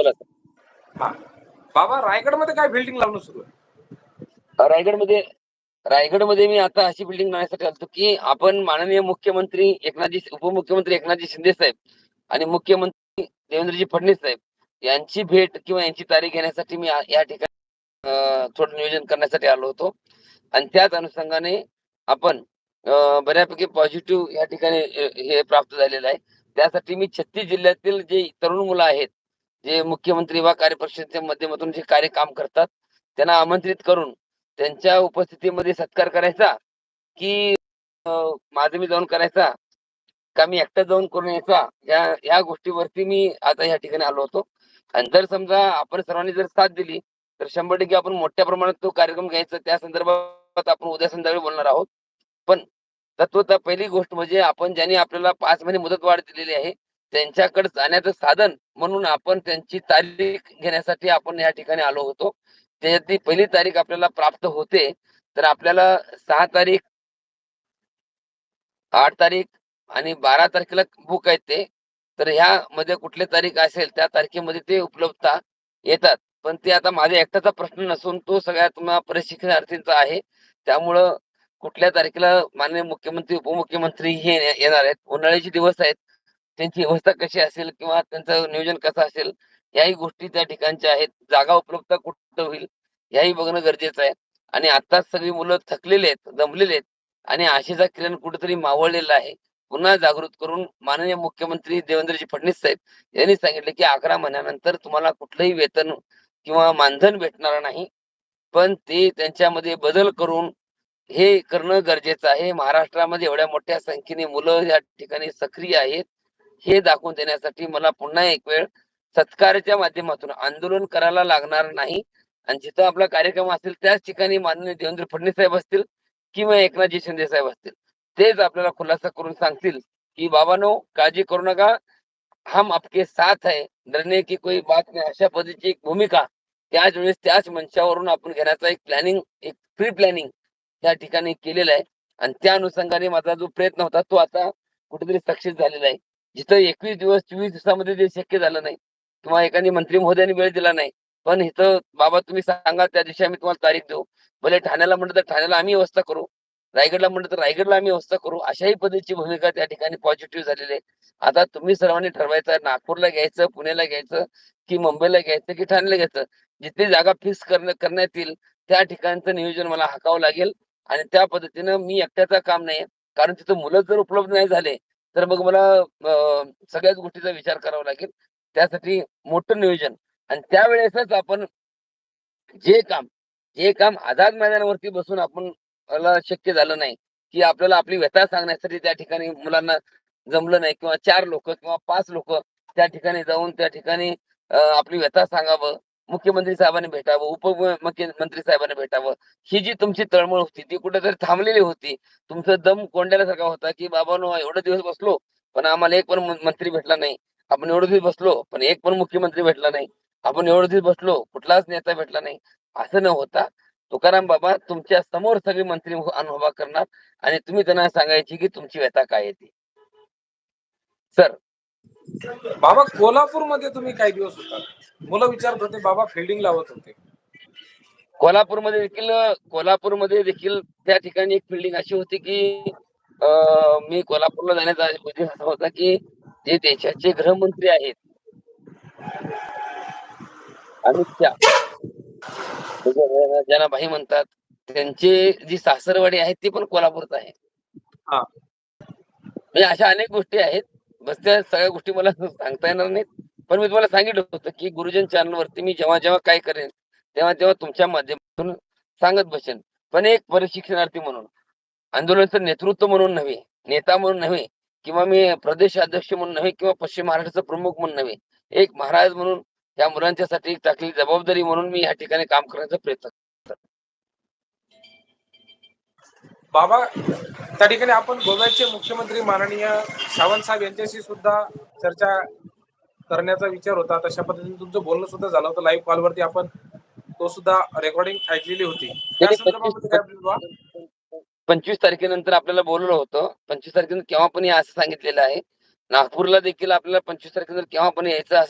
बोला सर. हा. बाबा रायगडमध्ये काय बिल्डिंग लावणं सुरू आहे? रायगडमध्ये रायगडमध्ये मी आता अशी बिल्डिंग बनवण्यासाठी आलतो की आपण माननीय मुख्यमंत्री एकनाथजी उपमुख्यमंत्री एकनाथजी शिंदे साहेब आणि मुख्यमंत्री देवेंद्रजी फडणवीस साहेब यांची भेट किंवा यांची तारीख घेण्यासाठी मी या ठिकाणी थोडं नियोजन करण्यासाठी आलो होतो. आणि त्याच अनुषंगाने आपण बऱ्यापैकी पॉझिटिव्ह या ठिकाणी हे प्राप्त झालेलं आहे. त्यासाठी मी छत्तीस जिल्ह्यातील जे तरुण मुलं आहेत जे मुख्यमंत्री वा कार्यपरिषदेच्या माध्यमातून जे कार्य काम करतात त्यांना आमंत्रित करून त्यांच्या उपस्थितीमध्ये सत्कार करायचा की माझं मी जाऊन करायचा का मी एकटा जाऊन करून यायचा या या गोष्टीवरती मी आता या ठिकाणी आलो होतो. आणि जर समजा आपण सर्वांनी जर साथ दिली तर शंभर टक्के आपण मोठ्या प्रमाणात तो कार्यक्रम घ्यायचा. त्या संदर्भात आपण उद्या संध्याकाळी बोलणार आहोत. पण तत्वता पहिली गोष्ट म्हणजे आपण ज्यांनी आपल्याला पाच महिने मुदत वाढ दिलेली आहे त्यांच्याकडे जाण्याचं साधन म्हणून आपण त्यांची तारीख घेण्यासाठी आपण या ठिकाणी आलो होतो. त्याच्यातली पहिली तारीख आपल्याला प्राप्त होते. तर आपल्याला सहा तारीख आठ तारीख आणि बारा तारखेला बुक आहेत ते. तर ह्या मध्ये कुठली तारीख असेल त्या तारखेमध्ये ते उपलब्धता येतात. पण ते आता माझ्या एकट्याचा प्रश्न नसून तो सगळ्या तुम्हाला प्रशिक्षणार्थींचा आहे. त्यामुळं कुठल्या तारखेला माननीय मुख्यमंत्री उपमुख्यमंत्री हे येणार आहेत? उन्हाळ्याचे दिवस आहेत. त्यांची व्यवस्था कशी असेल किंवा त्यांचं नियोजन कसं असेल याही गोष्टी त्या ठिकाणच्या आहेत. जागा उपलब्ध कुठं होईल याही बघणं गरजेचं आहे. आणि आताच सगळी मुलं थकलेले आहेत दमलेले आहेत आणि आशेचा किरण कुठेतरी मावळलेला आहे. पुन्हा जागृत करून माननीय मुख्यमंत्री देवेंद्रजी फडणवीस साहेब यांनी सांगितले की अकरा महिन्यानंतर तुम्हाला कुठलंही वेतन किंवा मानधन भेटणार नाही. पण ते त्यांच्यामध्ये बदल करून हे करणं गरजेचं आहे. महाराष्ट्रामध्ये एवढ्या मोठ्या संख्येने मुलं या ठिकाणी सक्रिय आहेत. हे दाखवून देण्यासाठी मला पुन्हा एक वेळ सत्काराच्या माध्यमातून आंदोलन करायला लागणार नाही. आणि जिथं आपला कार्यक्रम असेल त्याच ठिकाणी माननीय देवेंद्र फडणवीस साहेब असतील किंवा एकनाथजी शिंदे साहेब असतील तेच आपल्याला खुलासा करून सांगतील की बाबानो काळजी करू नका. हम आपके साथ है. डरने की कोई बात नाही. अशा पद्धतीची एक भूमिका त्याच वेळेस त्याच मंचावरून आपण घेण्याचा एक प्लॅनिंग एक प्री प्लॅनिंग त्या ठिकाणी केलेलं आहे. आणि त्या अनुषंगाने माझा जो प्रयत्न होता तो आता कुठेतरी सक्सेस झालेला आहे. जिथं एकवीस दिवस चोवीस दिवसामध्ये ते शक्य झालं नाही किंवा एखादी मंत्री महोदयांनी वेळ दिला नाही पण इथं बाबा तुम्ही सांगा त्या दिवशी आम्ही तुम्हाला तारीख देऊ. भले ठाण्याला म्हणलं तर ठाण्याला आम्ही व्यवस्था करू रायगडला म्हणलं तर रायगडला आम्ही व्यवस्था करू अशाही पद्धतीची भूमिका त्या ठिकाणी पॉझिटिव्ह झालेली आहे. आता तुम्ही सर्वांनी ठरवायचं आहे नागपूरला घ्यायचं पुण्याला घ्यायचं की मुंबईला घ्यायचं की ठाण्याला घ्यायचं जिथली जागा फिक्स करण्यात येईल त्या ठिकाणचं नियोजन मला हाकावं लागेल. आणि त्या पद्धतीनं मी एकट्याचं काम नाही कारण तिथं मुलं जर उपलब्ध नाही झाले तर मग मला सगळ्याच गोष्टीचा विचार करावा लागेल. त्यासाठी मोठं नियोजन. आणि त्यावेळेसच आपण जे काम जे काम आझाद मैदानावरती बसून आपण शक्य झालं नाही की आपल्याला आपली व्यथा सांगण्यासाठी त्या ठिकाणी मुलांना जमलं नाही किंवा चार लोक किंवा पाच लोक त्या ठिकाणी जाऊन त्या ठिकाणी आपली व्यथा सांगावं. मुख्यमंत्री साहेबांनी भेटावं उपमुख्यमंत्री साहेबांनी भेटावं. ही जी तुमची तळमळ होती ती कुठेतरी थांबलेली होती. तुमचं दम कोंड्यासारखा होता की बाबा एवढे दिवस बसलो पण आम्हाला एक पण मंत्री भेटला नाही. आपण एवढे दिवस बसलो पण एक पण मुख्यमंत्री भेटला नाही. आपण एवढे दिवस बसलो कुठलाच नेता भेटला नाही. असं न होता तुकाराम बाबा तुमच्यासमोर सगळे मंत्री अनुभव करणार आणि तुम्ही त्यांना सांगायची की तुमची व्यथा काय आहे ती. सर बाबा कोल्हापूरमध्ये तुम्ही काही दिवस होता. मुलं विचारत होते बाबा फिल्डिंग लावत होते. कोल्हापूरमध्ये देखील कोल्हापूरमध्ये देखील त्या ठिकाणी एक बिल्डिंग अशी होती की अं, मी कोल्हापूरला जाण्याचा उद्देश असा होता की जे देशाचे गृहमंत्री आहेत अमित शहा ज्यांना भाई म्हणतात त्यांचे जी सासरवाडी आहे ती पण कोल्हापूरच आहे. हा. म्हणजे अशा अनेक गोष्टी आहेत. बस त्या सगळ्या गोष्टी मला सांगता येणार नाहीत. पण मी तुम्हाला सांगितलं होतं की गुरुजन चॅनल वरती मी जेव्हा जेव्हा काय करेन तेव्हा तेव्हा तुमच्या माध्यमातून सांगत बसेन. पण एक प्रशिक्षणार्थी म्हणून आंदोलनाचं नेतृत्व म्हणून नव्हे नेता म्हणून नव्हे किंवा मी प्रदेश अध्यक्ष म्हणून नव्हे किंवा पश्चिम महाराष्ट्राचा प्रमुख म्हणून नव्हे एक महाराज म्हणून त्या मुलांच्यासाठी टाकलेली जबाबदारी म्हणून मी या ठिकाणी काम करण्याचा प्रयत्न बाबा त्या ठिकाणी आपण गोव्याचे मुख्यमंत्री माननीय सावंत साहेब यांच्याशी सुद्धा चर्चा करण्याचा विचार होता. तशा पद्धतीने तुमचं बोलणं सुद्धा झालं होतं. लाईव्ह कॉलवरती आपण तो सुद्धा रेकॉर्डिंग ऐकलेली होती? पंचवीस तारखेनंतर आपल्याला बोलवलं होतं. पंचवीस तारखेनंतर केव्हा पण या असं सांगितलेलं आहे. नागपूरला देखील आपल्याला पंचवीस तारखेनंतर केव्हा पण यायचं असं